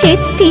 ചെത്തി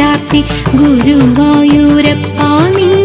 ചാർത്തി ഗുരുവായൂരപ്പ നിന്ന